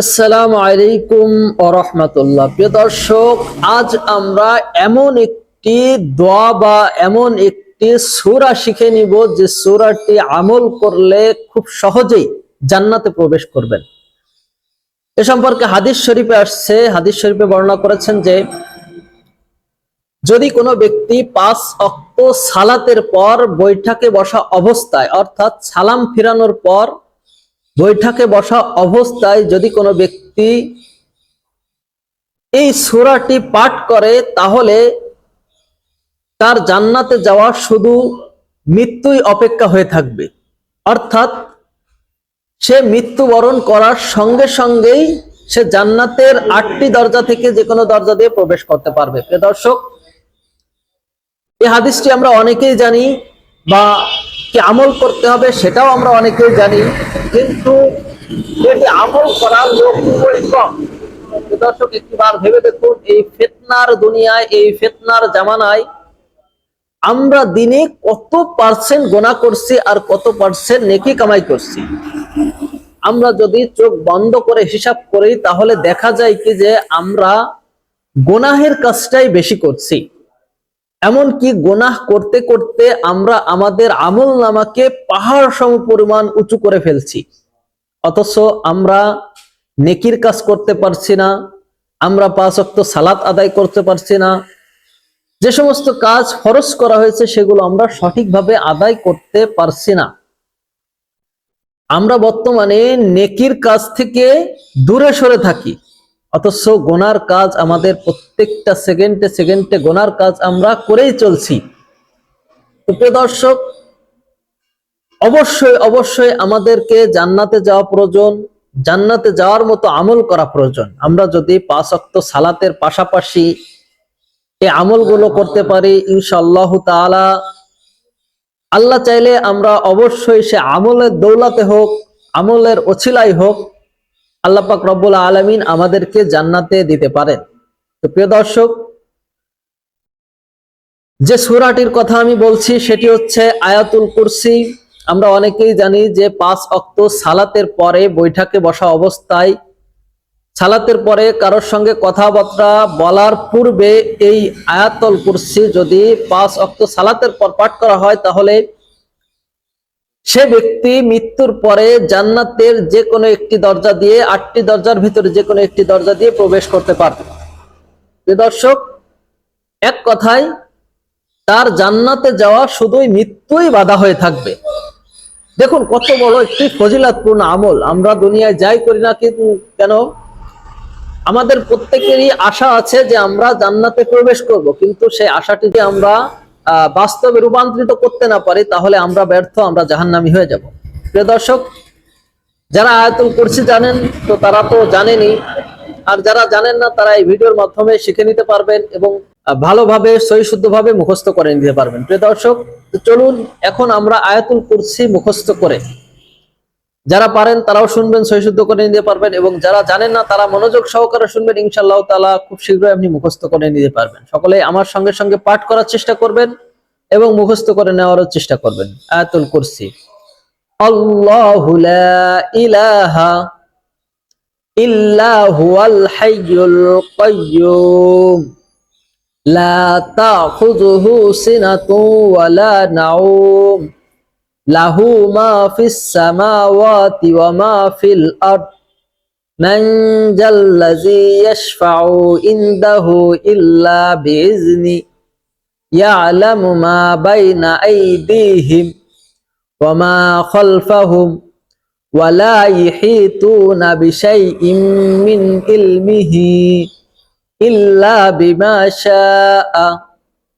আসসালামু আলাইকুম প্রিয় দর্শক, আজ আমরা এমন একটি দোয়া বা এমন একটি শিখে নিব যে আমল করলে খুব সহজেই জান্নাতে প্রবেশ করবেন। এ সম্পর্কে হাদিস শরীফে আসছে। হাদিস শরীফে বর্ণনা করেছেন যে, যদি কোনো ব্যক্তি পাঁচ অক্ত সালাতের পর বৈঠকে বসা অবস্থায়, অর্থাৎ সালাম ফিরানোর পর বৈঠকে বসা অবস্থায় যদি কোনো ব্যক্তি এই সূরাটি পাঠ করে, তাহলে তার জান্নাতে যাওয়া শুধু মৃত্যুই অপেক্ষা হয়ে থাকবে। অর্থাৎ সে মৃত্যুবরণ করার সঙ্গে সঙ্গেই সে জান্নাতের আটটি দরজা থেকে যে কোনো দরজা দিয়ে প্রবেশ করতে পারবে। প্রিয় দর্শক, এই হাদিসটি আমরা অনেকেই জানি বা কি আমল করতে হবে সেটাও আমরা অনেকেই জানি, কিন্তু এটি আমল করার লোক খুবই দর্শক, একটিবার ভেবে দেখুন, এই ফেতনার দুনিয়ায়, এই ফেতনার জামানায় আমরা দিনে কত পার্সেন্ট গোনা করছি আর কত পার্সেন্ট নেকি কামাই করছি। আমরা যদি চোখ বন্ধ করে হিসাব করি, তাহলে দেখা যায় কি যে আমরা গোনাহের কাজটাই বেশি করছি। এমনকি গোনাহ করতে করতে আমরা আমাদের আমল নামাকে পাহাড় সম পরিমাণ উঁচু করে ফেলছি। অথচ আমরা নেকির কাজ করতে পারছি না, আমরা পাঁচ অক্ত সালাত আদায় করতে পারছি না। যে সমস্ত কাজ ফরজ করা হয়েছে সেগুলো আমরা সঠিকভাবে আদায় করতে পারছি না। আমরা বর্তমানে নেকির কাজ থেকে দূরে সরে থাকি। অথচ গোনার কাজ আমাদের প্রত্যেকটা সেকেন্ডে সেকেন্ডে গোনার কাজ আমরা করেই চলছি। প্রিয় দর্শক, অবশ্যই অবশ্যই আমাদেরকে জান্নাতে যাওয়া প্রয়োজন, জান্নাতে যাওয়ার মতো আমল করা প্রয়োজন। আমরা যদি পাঁচ অক্ত সালাতের পাশাপাশি এই আমলগুলো করতে পারি, ইনশাআল্লাহ তাআলা। আল্লাহ চাইলে আমরা অবশ্যই সে আমলের দৌলাতে হোক, আমলের অছিলাই হোক আল্লাহ পাক রব্বুল আলমিন আমাদেরকে জান্নাতে দিতে পারেন। তো প্রিয় দর্শক, যে সুরাটির কথা আমি বলছি সেটি হচ্ছে আয়াতুল কুরসি। আমরা অনেকেই জানি যে পাঁচ অক্ত সালাতের পরে বৈঠকে বসা অবস্থায়, সালাতের পরে কারোর সঙ্গে কথাবার্তা বলার পূর্বে এই আয়াতুল কুরসি যদি পাঁচ অক্ত সালাতের পর পাঠ করা হয়, তাহলে সে ব্যক্তি মৃত্যুর পরে জান্নাতের যে কোনো একটি দরজা দিয়ে, আটটি দরজার ভিতরে যে কোনো একটি দরজা দিয়ে প্রবেশ করতে পারবে। দর্শক, এক কথায়, তার জান্নাতে যাওয়া শুধুই মৃত্যুই বাধা হয়ে থাকবে। দেখুন, কত বড় একটি ফজিলাতপূর্ণ আমল। আমরা দুনিয়ায় যাই করি না কিন্তু কেন? আমাদের প্রত্যেকেরই আশা আছে যে আমরা জান্নাতে প্রবেশ করব, কিন্তু সেই আশাটি যে আমরা বাস্তবে রূপান্তরিত করতে না পারি, তাহলে আমরা ব্যর্থ, আমরা জাহান্নামী হয়ে যাব। প্রিয় দর্শক, যারা আয়াতুল কুরসি জানেন, তো তারা তো জানেনি আর যারা জানেন না, তারা এই ভিডিওর মাধ্যমে শিখে নিতে পারবেন এবং ভালোভাবে ভালোভাবে সহিশুদ্ধভাবে মুখস্থ করে নিতে পারবেন। প্রিয় দর্শক চলুন, এখন আমরা আয়াতুল কুরসি মুখস্থ করে যারা পারেন তারাও শুনবেন সহিশুদ্ধ করে নিতে পারবেন এবং যারা জানেন না, তারা মনোযোগ সহকারে শুনবেন, ইনশাআল্লাহ তালা খুব শীঘ্রই আপনি মুখস্থ করে নিতে পারবেন। সকলে আমার সঙ্গে সঙ্গে পাঠ করার চেষ্টা করবেন এবং মুখস্থ করে নেওয়ারও চেষ্টা করবেন। আয়াতুল কুরসি। আল্লাহু লা ইলাহা তাখুযুহু ওয়ালা লাহু মা ফিস সামাওয়াতি ওয়া মা ফিল আরদ। মান যাল্লাযী ইয়াশফাউ ইনদাহু ইল্লা বিইজনি ইয়ালামু মা বাইনা আইদিহিম ওয়া মা খালফাহুম, ওয়া লা ইহিতুনা বিশাইইন মিন ইলমিহি ইল্লা বিমা শাআ।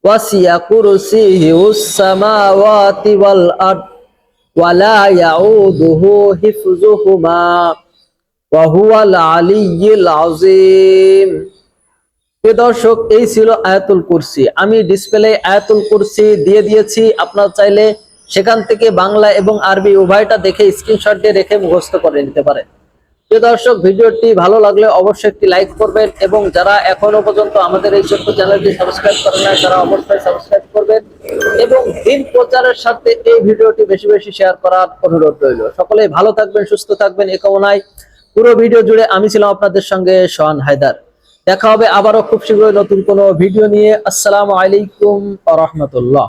ওয়াসিয়া কুরসিহিউস সামাওয়াতি দর্শক, এই ছিল আয়াতুল কুরসি। আমি ডিসপ্লে আয়াতুল কুরসি দিয়ে দিয়েছি। আপনার চাইলে সেখান থেকে বাংলা এবং আরবি উভয়টা দেখে স্ক্রিনশট দিয়ে রেখে মুখস্থ করে নিতে পারেন। প্রিয় দর্শক, ভিডিওটি ভালো লাগলে অবশ্যই একটি লাইক করবেন এবং যারা এখনও পর্যন্ত আমাদের এই ছোট্ট চ্যানেলটি সাবস্ক্রাইব করেন না তারা অবশ্যই সাবস্ক্রাইব এবং দিন প্রচারের সাথে এই ভিডিওটি বেশি বেশি শেয়ার করার অনুরোধ রইল। সকলে ভালো থাকবেন, সুস্থ থাকবেন, এ কামনায় পুরো ভিডিও জুড়ে আমি ছিলাম আপনাদের সঙ্গে সোহান হায়দার। দেখা হবে আবারও খুব শীঘ্রই নতুন কোনো ভিডিও নিয়ে। আসসালামু আলাইকুম রহমতুল্লাহ।